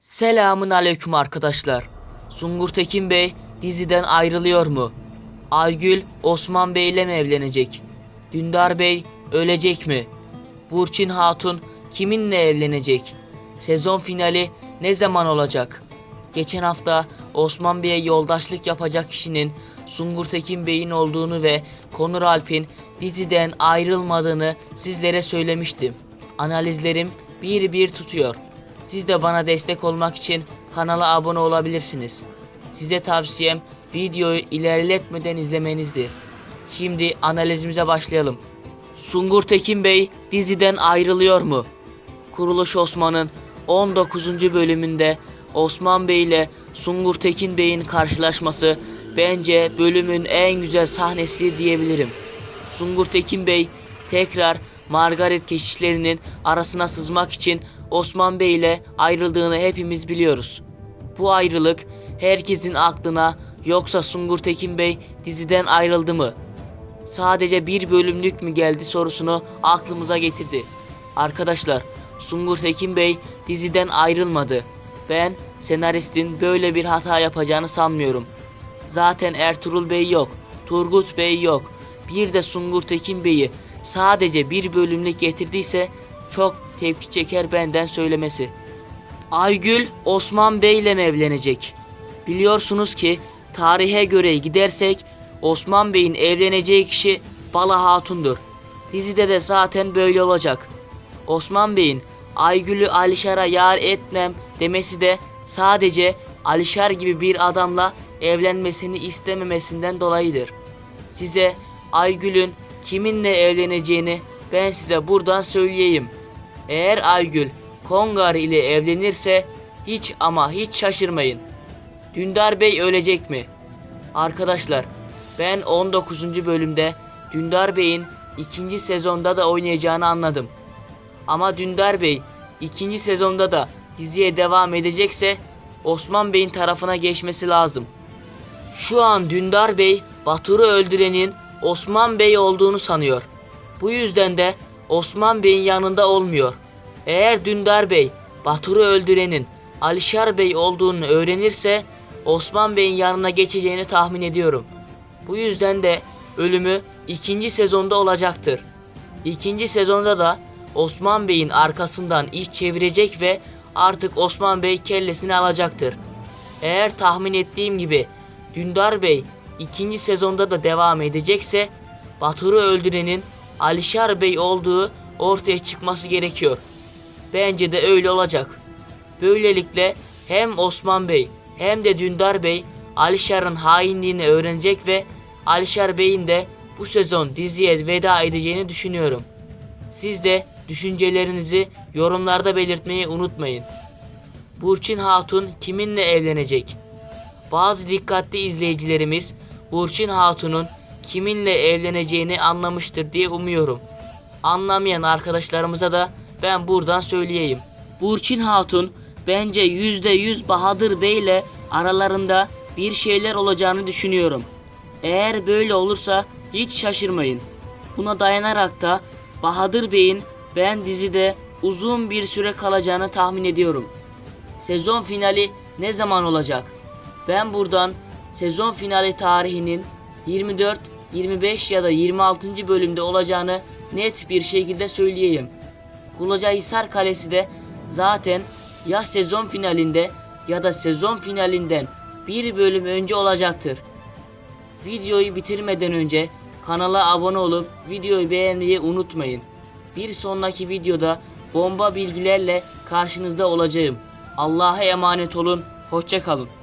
Selamun aleyküm arkadaşlar. Sungur Tekin Bey diziden ayrılıyor mu? Aygül Osman Bey ile mi evlenecek? Dündar Bey ölecek mi? Burçin Hatun kiminle evlenecek? Sezon finali ne zaman olacak? Geçen hafta Osman Bey'e yoldaşlık yapacak kişinin Sungur Tekin Bey'in olduğunu ve Konur Alp'in diziden ayrılmadığını sizlere söylemiştim. Analizlerim bir bir tutuyor. Siz de bana destek olmak için kanala abone olabilirsiniz. Size tavsiyem videoyu ilerletmeden izlemenizdir. Şimdi analizimize başlayalım. Sungur Tekin Bey diziden ayrılıyor mu? Kuruluş Osman'ın 19. bölümünde Osman Bey ile Sungur Tekin Bey'in karşılaşması bence bölümün en güzel sahnesi diyebilirim. Sungur Tekin Bey tekrar Margaret keşişlerinin arasına sızmak için Osman Bey ile ayrıldığını hepimiz biliyoruz. Bu ayrılık herkesin aklına yoksa Sungur Tekin Bey diziden ayrıldı mı? Sadece bir bölümlük mü geldi sorusunu aklımıza getirdi. Arkadaşlar Sungur Tekin Bey diziden ayrılmadı. Ben senaristin böyle bir hata yapacağını sanmıyorum. Zaten Ertuğrul Bey yok, Turgut Bey yok. Bir de Sungur Tekin Bey'i sadece bir bölümlük getirdiyse çok tepki çeker benden söylemesi. Aygül Osman Bey ile mi evlenecek? Biliyorsunuz ki tarihe göre gidersek Osman Bey'in evleneceği kişi Bala Hatun'dur. Dizide de zaten böyle olacak. Osman Bey'in Aygül'ü Alişar'a yar etmem demesi de sadece Alişar gibi bir adamla evlenmesini istememesinden dolayıdır. Size Aygül'ün kiminle evleneceğini ben size buradan söyleyeyim. Eğer Aygül Kongar ile evlenirse hiç ama hiç şaşırmayın. Dündar Bey ölecek mi? Arkadaşlar ben 19. bölümde Dündar Bey'in ikinci sezonda da oynayacağını anladım. Ama Dündar Bey ikinci sezonda da diziye devam edecekse Osman Bey'in tarafına geçmesi lazım. Şu an Dündar Bey Batur'u öldürenin Osman Bey olduğunu sanıyor. Bu yüzden de Osman Bey'in yanında olmuyor. Eğer Dündar Bey Batur'u öldürenin Alişar Bey olduğunu öğrenirse Osman Bey'in yanına geçeceğini tahmin ediyorum. Bu yüzden de ölümü ikinci sezonda olacaktır. İkinci sezonda da Osman Bey'in arkasından iş çevirecek ve artık Osman Bey kellesini alacaktır. Eğer tahmin ettiğim gibi Dündar Bey ikinci sezonda da devam edecekse Batur'u öldürenin Alişar Bey olduğu ortaya çıkması gerekiyor. Bence de öyle olacak. Böylelikle hem Osman Bey hem de Dündar Bey Alişar'ın hainliğini öğrenecek ve Alişar Bey'in de bu sezon diziye veda edeceğini düşünüyorum. Siz de düşüncelerinizi yorumlarda belirtmeyi unutmayın. Burçin Hatun kiminle evlenecek? Bazı dikkatli izleyicilerimiz Burçin Hatun'un kiminle evleneceğini anlamıştır diye umuyorum. Anlamayan arkadaşlarımıza da ben buradan söyleyeyim. Burçin Hatun bence %100 Bahadır Bey ile aralarında bir şeyler olacağını düşünüyorum. Eğer böyle olursa hiç şaşırmayın. Buna dayanarak da Bahadır Bey'in ben dizide uzun bir süre kalacağını tahmin ediyorum. Sezon finali ne zaman olacak? Ben buradan sezon finali tarihinin 24, 25 ya da 26. bölümde olacağını net bir şekilde söyleyeyim. Kulacahisar Kalesi de zaten ya sezon finalinde ya da sezon finalinden bir bölüm önce olacaktır. Videoyu bitirmeden önce kanala abone olup videoyu beğenmeyi unutmayın. Bir sonraki videoda bomba bilgilerle karşınızda olacağım. Allah'a emanet olun. Hoşçakalın.